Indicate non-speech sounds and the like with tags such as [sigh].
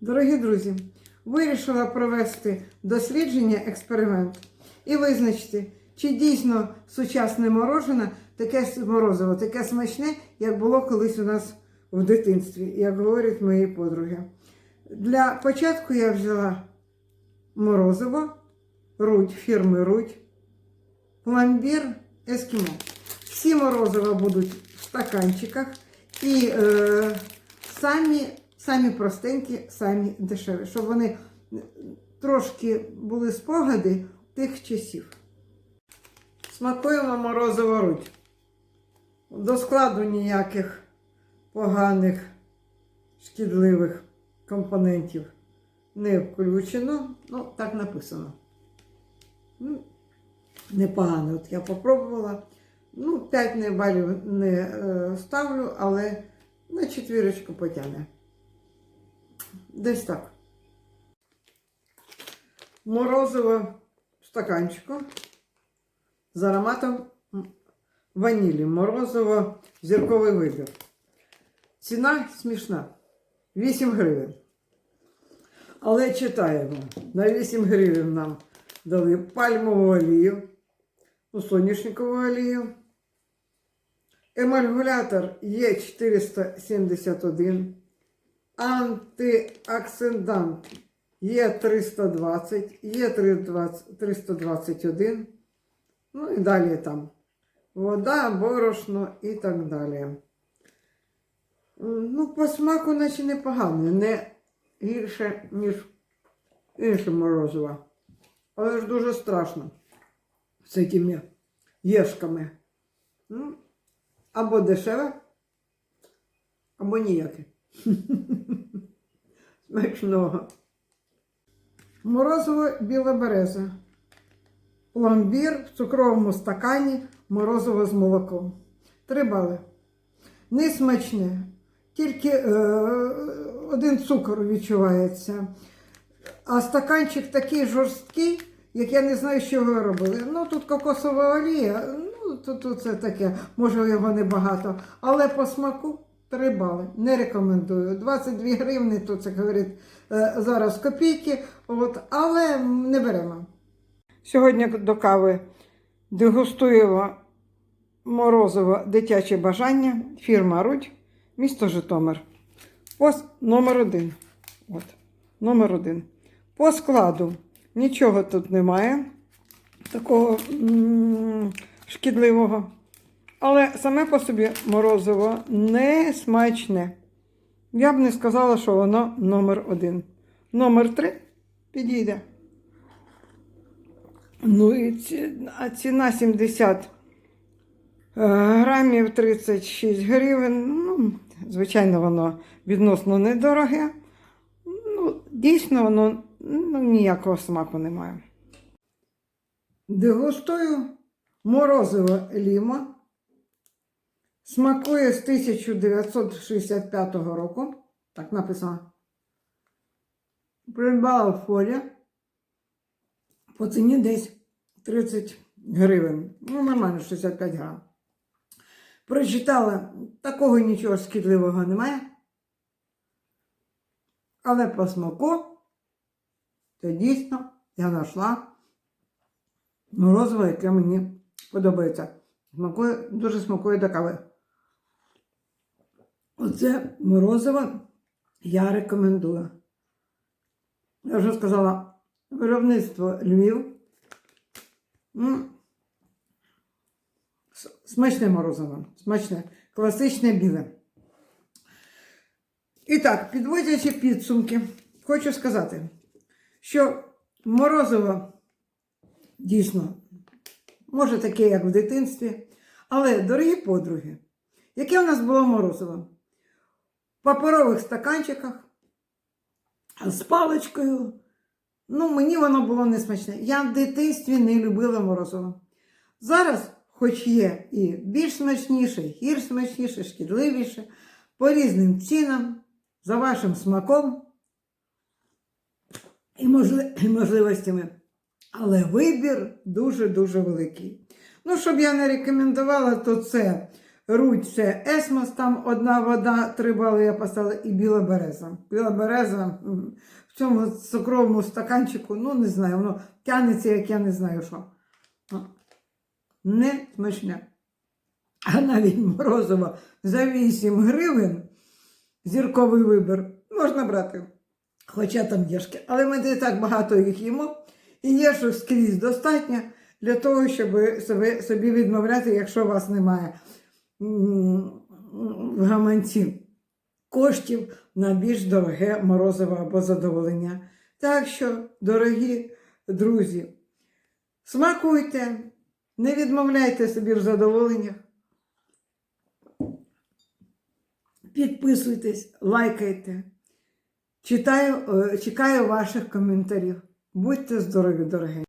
Дорогі друзі, вирішила провести дослідження експеримент і визначити, чи дійсно сучасне морожене таке морозиво, таке смачне, як було колись у нас в дитинстві, як говорять мої подруги. Для початку я взяла морозиво, рудь фірми Рудь, пломбір ескімо. Всі морозива будуть в стаканчиках і е, самі, самі простенькі, самі дешеві, щоб вони трошки були спогади тих часів. Смакуємо морозиво рудь. До складу ніяких поганих, шкідливих компонентів не включено. Ну, так написано. Ну, непогано. От я попробувала. Ну, 5 не балів не е, ставлю, але на четвірочку потягне. Десь так. Морозиво в стаканчику з ароматом ванілі. Морозиво зірковий вибір. Ціна смішна. 8 гривень. Але читаємо. На 8 гривень нам дали пальмову олію, ну, соняшникову олію. Емальгулятор Е471, антиоксидант Е320, Е321, ну і далі там вода, борошно і так далі. Ну, по смаку наче непогано, не гірше, ніж інше морозиво. Але ж дуже страшно з цими єшками. Ну, або дешеве, або ніяке. [laughs] Смачного. Морозиво біла береза. Пломбір в цукровому стакані морозиво з молоком. Три бали. Не смачне. Тільки е, один цукор відчувається. А стаканчик такий жорсткий, як я не знаю, що ви робили. Ну, тут кокосова олія, ну, тут, тут це таке, може його небагато. Але по смаку 3 бали. Не рекомендую. 22 гривні, то це говорить е, зараз копійки, от, але не беремо. Сьогодні до кави дегустуємо морозиво дитяче бажання, фірма Рудь, місто Житомир. Ось номер один. От, номер один. По складу нічого тут немає такого м, шкідливого. Але саме по собі морозиво не смачне. Я б не сказала, що воно номер один. Номер три підійде. Ну і ціна 70 е, грамів 36 гривень. Ну, звичайно, воно відносно недороге. Ну, дійсно, воно ну, ніякого смаку немає. Дегустую морозиво лімо. Смакує з 1965 року. Так написано. Придбала в фолі. По ціні десь 30 гривень. Ну, нормально, 65 грам. Прочитала, такого нічого шкідливого немає. Але по смаку, це дійсно я знайшла морозиво, яке мені подобається. Смакує, дуже смакує до кави. Оце морозиво я рекомендую. Я вже сказала, виробництво Львів. Смачне морозиво, смачне, класичне біле. І так, підводячи підсумки, хочу сказати, що морозиво дійсно може таке, як в дитинстві. Але, дорогі подруги, яке у нас було морозиво? Паперових стаканчиках з паличкою. Ну, мені воно було не смачне. Я в дитинстві не любила морозиво. Зараз, хоч є і більш смачніше, і гірш смачніше, шкідливіше, по різним цінам, за вашим смаком і можливостями. Але вибір дуже-дуже великий. Ну, щоб я не рекомендувала, то це Рудь це Есмос, там одна вода, три бали я поставила, і біла береза. Біла береза в цьому цукровому стаканчику, ну не знаю, воно тягнеться, як я не знаю що. Не смачне. А навіть морозиво за 8 гривень зірковий вибір можна брати. Хоча там єшки. Але ми не так багато їх їмо. І єшок скрізь достатньо для того, щоб собі, відмовляти, якщо вас немає в гаманці коштів на більш дороге морозиво або задоволення. Так що, дорогі друзі, смакуйте, не відмовляйте собі в задоволеннях. Підписуйтесь, лайкайте. Читаю, е, чекаю ваших коментарів. Будьте здорові, дорогі.